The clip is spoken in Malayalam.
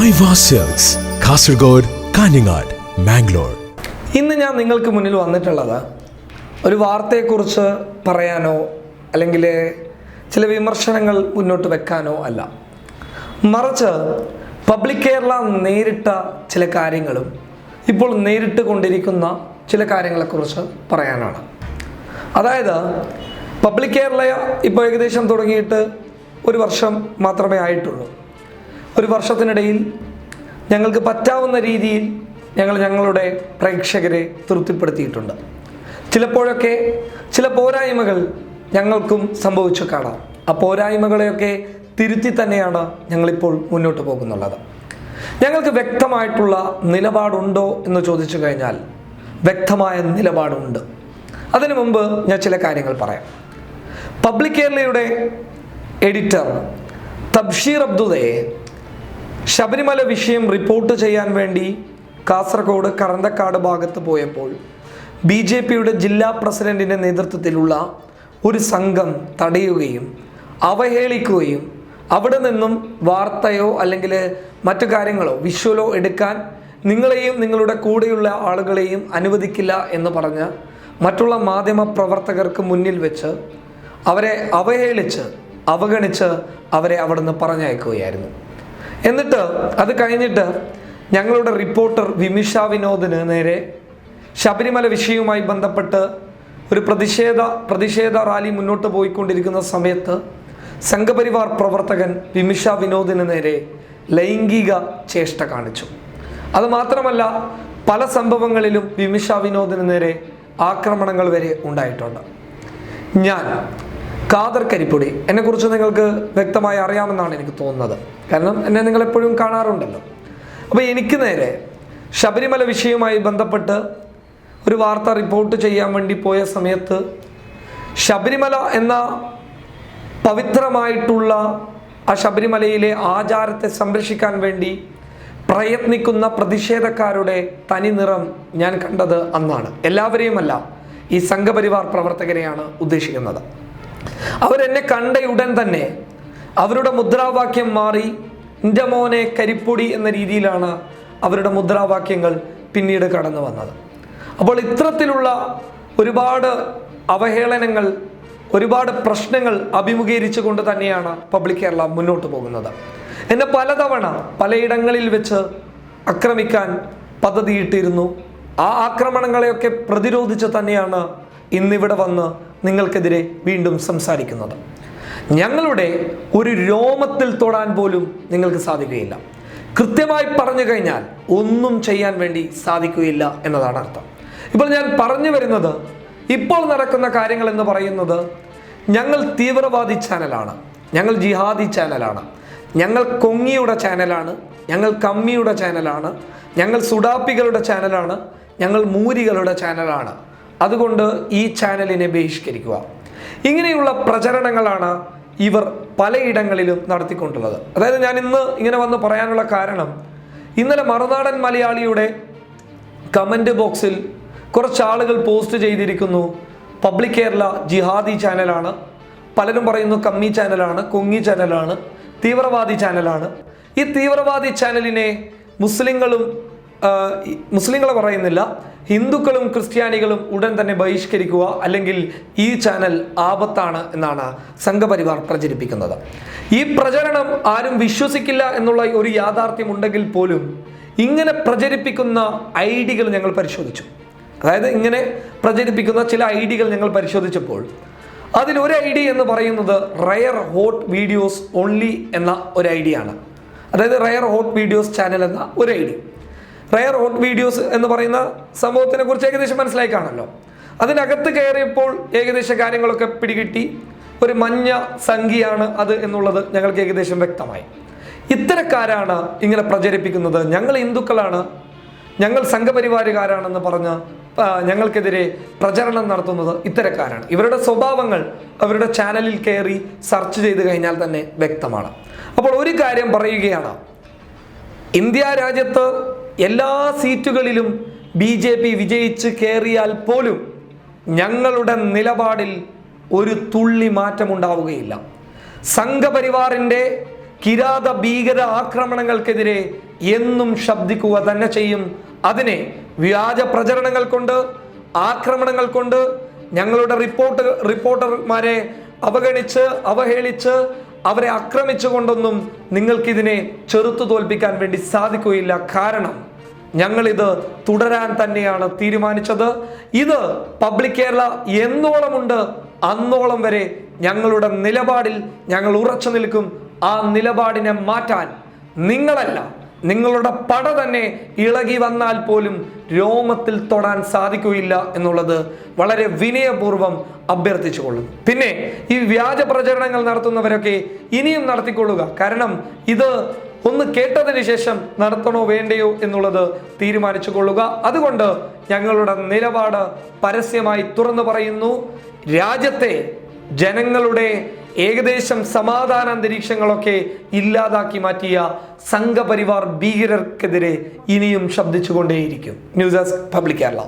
കാസർഗോഡ് കാഞ്ഞങ്ങാട് മാംഗ്ലൂർ ഇന്ന് ഞാൻ നിങ്ങൾക്ക് മുന്നിൽ വന്നിട്ടുള്ളത് ഒരു വാർത്തയെക്കുറിച്ച് പറയാനോ അല്ലെങ്കിൽ ചില വിമർശനങ്ങൾ മുന്നോട്ട് വെക്കാനോ അല്ല. മറിച്ച് പബ്ലിക് കേരള നേരിട്ട ചില കാര്യങ്ങളും ഇപ്പോൾ നേരിട്ട് കൊണ്ടിരിക്കുന്ന ചില കാര്യങ്ങളെക്കുറിച്ച് പറയാനാണ്. അതായത് പബ്ലിക് കേരള ഇപ്പോൾ ഏകദേശം തുടങ്ങിയിട്ട് ഒരു വർഷം മാത്രമേ ആയിട്ടുള്ളൂ. ഒരു വർഷത്തിനിടയിൽ ഞങ്ങൾക്ക് പറ്റാവുന്ന രീതിയിൽ ഞങ്ങൾ ഞങ്ങളുടെ പ്രേക്ഷകരെ തൃപ്തിപ്പെടുത്തിയിട്ടുണ്ട്. ചിലപ്പോഴൊക്കെ ചില പോരായ്മകൾ ഞങ്ങൾക്കും സംഭവിച്ചു കാണാം. ആ പോരായ്മകളെയൊക്കെ തിരുത്തി തന്നെയാണ് ഞങ്ങളിപ്പോൾ മുന്നോട്ട് പോകുന്നുള്ളത്. ഞങ്ങൾക്ക് വ്യക്തമായിട്ടുള്ള നിലപാടുണ്ടോ എന്ന് ചോദിച്ചു കഴിഞ്ഞാൽ വ്യക്തമായ നിലപാടുണ്ട്. അതിനു മുമ്പ് ഞാൻ ചില കാര്യങ്ങൾ പറയാം. പബ്ലിക് കേരളയുടെ എഡിറ്റർ തബ്ഷീർ അബ്ദുദയെ ശബരിമല വിഷയം റിപ്പോർട്ട് ചെയ്യാൻ വേണ്ടി കാസർഗോഡ് കറന്തക്കാട് ഭാഗത്ത് പോയപ്പോൾ ബി ജെ പിയുടെ ജില്ലാ പ്രസിഡന്റിന്റെ നേതൃത്വത്തിലുള്ള ഒരു സംഘം തടയുകയും അവഹേളിക്കുകയും അവിടെ നിന്നും വാർത്തയോ അല്ലെങ്കിൽ മറ്റു കാര്യങ്ങളോ വിഷ്വലോ എടുക്കാൻ നിങ്ങളെയും നിങ്ങളുടെ കൂടെയുള്ള ആളുകളെയും അനുവദിക്കില്ല എന്ന് പറഞ്ഞ് മറ്റുള്ള മാധ്യമ പ്രവർത്തകർക്ക് മുന്നിൽ വെച്ച് അവരെ അവഹേളിച്ച് അവഗണിച്ച് അവരെ അവിടുന്ന് പറഞ്ഞയക്കുകയായിരുന്നു. എന്നിട്ട് അത് കഴിഞ്ഞിട്ട് ഞങ്ങളുടെ റിപ്പോർട്ടർ വിമിഷ വിനോദിന് നേരെ ശബരിമല വിഷയവുമായി ബന്ധപ്പെട്ട് ഒരു പ്രതിഷേധ പ്രതിഷേധ റാലി മുന്നോട്ട് പോയിക്കൊണ്ടിരിക്കുന്ന സമയത്ത് സംഘപരിവാർ പ്രവർത്തകൻ വിമിഷ വിനോദിന് നേരെ ലൈംഗിക ചേഷ്ട കാണിച്ചു. അത് മാത്രമല്ല പല സംഭവങ്ങളിലും വിമിഷ വിനോദിന് നേരെ ആക്രമണങ്ങൾ വരെ ഉണ്ടായിട്ടുണ്ട്. ഞാൻ കാദർ കരിപ്പൊടി. എന്നെക്കുറിച്ച് നിങ്ങൾക്ക് വ്യക്തമായി അറിയാമെന്നാണ് എനിക്ക് തോന്നുന്നത്. കാരണം എന്നെ നിങ്ങൾ എപ്പോഴും കാണാറുണ്ടല്ലോ. അപ്പോൾ എനിക്ക് നേരെ ശബരിമല വിഷയവുമായി ബന്ധപ്പെട്ട് ഒരു വാർത്ത റിപ്പോർട്ട് ചെയ്യാൻ വേണ്ടി പോയ സമയത്ത് ശബരിമല എന്ന പവിത്രമായിട്ടുള്ള ആ ശബരിമലയിലെ ആചാരത്തെ സംരക്ഷിക്കാൻ വേണ്ടി പ്രയത്നിക്കുന്ന പ്രതിഷേധക്കാരുടെ തനി നിറം ഞാൻ കണ്ടത് അന്നാണ്. എല്ലാവരെയുമല്ല ഈ സംഘപരിവാർ പ്രവർത്തകരെയാണ് ഉദ്ദേശിക്കുന്നത്. അവരെന്നെ കണ്ടയുടൻ തന്നെ അവരുടെ മുദ്രാവാക്യം മാറി എന്റെ മോനെ കരിപ്പൊടി എന്ന രീതിയിലാണ് അവരുടെ മുദ്രാവാക്യങ്ങൾ പിന്നീട് കടന്നു വന്നത്. അപ്പോൾ ഇത്തരത്തിലുള്ള ഒരുപാട് അവഹേളനങ്ങൾ ഒരുപാട് പ്രശ്നങ്ങൾ അഭിമുഖീകരിച്ചു കൊണ്ട് തന്നെയാണ് പബ്ലിക് കേരള മുന്നോട്ട് പോകുന്നത്. എന്നെ പലതവണ പലയിടങ്ങളിൽ വെച്ച് ആക്രമിക്കാൻ പദ്ധതിയിട്ടിരുന്നു. ആ ആക്രമണങ്ങളെയൊക്കെ പ്രതിരോധിച്ച് തന്നെയാണ് ഇന്നിവിടെ വന്ന് നിങ്ങൾക്കെതിരെ വീണ്ടും സംസാരിക്കുന്നത്. ഞങ്ങളുടെ ഒരു രോമത്തിൽ തൊടാൻ പോലും നിങ്ങൾക്ക് സാധിക്കുകയില്ല. കൃത്യമായി പറഞ്ഞു കഴിഞ്ഞാൽ ഒന്നും ചെയ്യാൻ വേണ്ടി സാധിക്കുകയില്ല എന്നതാണ് അർത്ഥം. ഇപ്പോൾ ഞാൻ പറഞ്ഞു വരുന്നത് ഇപ്പോൾ നടക്കുന്ന കാര്യങ്ങൾ എന്ന് പറയുന്നത് ഞങ്ങൾ തീവ്രവാദി ചാനലാണ്. ഞങ്ങൾ ജിഹാദി ചാനലാണ്. ഞങ്ങൾ കൊങ്ങിയുടെ ചാനലാണ്. ഞങ്ങൾ കമ്മിയുടെ ചാനലാണ്. ഞങ്ങൾ സുഡാപ്പികളുടെ ചാനലാണ്. ഞങ്ങൾ മൂരികളുടെ ചാനലാണ്. അതുകൊണ്ട് ഈ ചാനലിനെ ബഹിഷ്കരിക്കുക. ഇങ്ങനെയുള്ള പ്രചരണങ്ങളാണ് ഇവർ പലയിടങ്ങളിലും നടത്തിക്കൊണ്ടുള്ളത്. അതായത് ഞാൻ ഇന്ന് ഇങ്ങനെ വന്ന് പറയാനുള്ള കാരണം ഇന്നലെ മറുനാടൻ മലയാളിയുടെ കമന്റ് ബോക്സിൽ കുറച്ച് ആളുകൾ പോസ്റ്റ് ചെയ്തിരിക്കുന്നു. പബ്ലിക് കേരള ജിഹാദി ചാനലാണ്. പലരും പറയുന്നു കമ്മി ചാനലാണ് കൊങ്ങി ചാനലാണ് തീവ്രവാദി ചാനലാണ്. ഈ തീവ്രവാദി ചാനലിനെ മുസ്ലിങ്ങളും മുസ്ലിങ്ങളെ പറയുന്നില്ല ഹിന്ദുക്കളും ക്രിസ്ത്യാനികളും ഉടൻ തന്നെ ബഹിഷ്കരിക്കുക അല്ലെങ്കിൽ ഈ ചാനൽ ആപത്താണ് എന്നാണ് സംഘപരിവാർ പ്രചരിപ്പിക്കുന്നത്. ഈ പ്രചരണം ആരും വിശ്വസിക്കില്ല എന്നുള്ള ഒരു യാഥാർത്ഥ്യം ഉണ്ടെങ്കിൽ പോലും ഇങ്ങനെ പ്രചരിപ്പിക്കുന്ന ഐ ഡികൾ ഞങ്ങൾ പരിശോധിച്ചു. അതായത് ഇങ്ങനെ പ്രചരിപ്പിക്കുന്ന ചില ഐ ഡികൾ ഞങ്ങൾ പരിശോധിച്ചപ്പോൾ അതിൽ ഒരു ഐ ഡി എന്ന് പറയുന്നത് റയർ ഹോട്ട് വീഡിയോസ് ഓൺലി എന്ന ഒരു ഐ ഡിയാണ് അതായത് റയർ ഹോട്ട് വീഡിയോസ് ചാനൽ എന്ന ഒരു I D rare hot videos എന്ന് പറയുന്ന സംഭവത്തിനെ കുറിച്ച് ഏകദേശം മനസ്സിലായി കാണല്ലോ അതിനകത്ത് കയറിയപ്പോൾ ഏകദേശം കാര്യങ്ങളൊക്കെ പിടികിട്ടി. ഒരു മഞ്ഞ സംഖ്യയാണ് അത് എന്നുള്ളത് ഞങ്ങൾക്ക് ഏകദേശം വ്യക്തമായി. ഇത്തരക്കാരാണ് ഇങ്ങനെ പ്രചരിപ്പിക്കുന്നത്. ഞങ്ങൾ ഹിന്ദുക്കളാണ്. ഞങ്ങൾ സംഘപരിവാരുകാരാണെന്ന് പറഞ്ഞ് ഞങ്ങൾക്കെതിരെ പ്രചരണം നടത്തുന്നത് ഇത്തരക്കാരാണ്. ഇവരുടെ സ്വഭാവങ്ങൾ അവരുടെ ചാനലിൽ കയറി സെർച്ച് ചെയ്ത് കഴിഞ്ഞാൽ തന്നെ വ്യക്തമാണ്. അപ്പോൾ ഒരു കാര്യം പറയുകയാണ്. ഇന്ത്യ രാജ്യത്ത് എല്ലാ സീറ്റുകളിലും ബി ജെ പി വിജയിച്ച് കയറിയാൽ പോലും ഞങ്ങളുടെ നിലപാടിൽ ഒരു തുള്ളി മാറ്റമുണ്ടാവുകയില്ല. സംഘപരിവാറിന്റെ കിരാത ഭീകര ആക്രമണങ്ങൾക്കെതിരെ എന്നും ശബ്ദിക്കുക തന്നെ ചെയ്യും. അതിനെ വ്യാജ പ്രചരണങ്ങൾ കൊണ്ട് ആക്രമണങ്ങൾ കൊണ്ട് ഞങ്ങളുടെ റിപ്പോർട്ട് റിപ്പോർട്ടർമാരെ അവഗണിച്ച് അവഹേളിച്ച് അവരെ ആക്രമിച്ചുകൊണ്ടൊന്നും നിങ്ങൾക്കിതിനെ ചെറുത്തു തോൽപ്പിക്കാൻ വേണ്ടി സാധിക്കുകയില്ല. കാരണം ഞങ്ങളിത് തുടരാൻ തന്നെയാണ് തീരുമാനിച്ചത്. ഇത് പബ്ലിക് കേരള എന്നോളമുണ്ട്. അന്നോളം വരെ ഞങ്ങളുടെ നിലപാടിൽ ഞങ്ങൾ ഉറച്ചു നിൽക്കും. ആ നിലപാടിനെ മാറ്റാൻ നിങ്ങളല്ല നിങ്ങളുടെ പട തന്നെ ഇളകി വന്നാൽ പോലും രോമത്തിൽ തൊടാൻ സാധിക്കുകയില്ല എന്നുള്ളത് വളരെ വിനയപൂർവം അഭ്യർത്ഥിച്ചു കൊള്ളും പിന്നെ ഈ വ്യാജ പ്രചരണങ്ങൾ നടത്തുന്നവരൊക്കെ ഇനിയും നടത്തിക്കൊള്ളുക. കാരണം ഇത് ഒന്ന് കേട്ടതിന് ശേഷം നടത്തണോ വേണ്ടയോ എന്നുള്ളത് തീരുമാനിച്ചു കൊള്ളുക. അതുകൊണ്ട് ഞങ്ങളുടെ നിലപാട് പരസ്യമായി തുറന്നു പറയുന്നു. രാജ്യത്തെ ജനങ്ങളുടെ ഏകദേശം സമാധാന അന്തരീക്ഷങ്ങളൊക്കെ ഇല്ലാതാക്കി മാറ്റിയ സംഘപരിവാർ ഭീകരർക്കെതിരെ ഇനിയും ശബ്ദിച്ചുകൊണ്ടേയിരിക്കും. News desk public Kerala.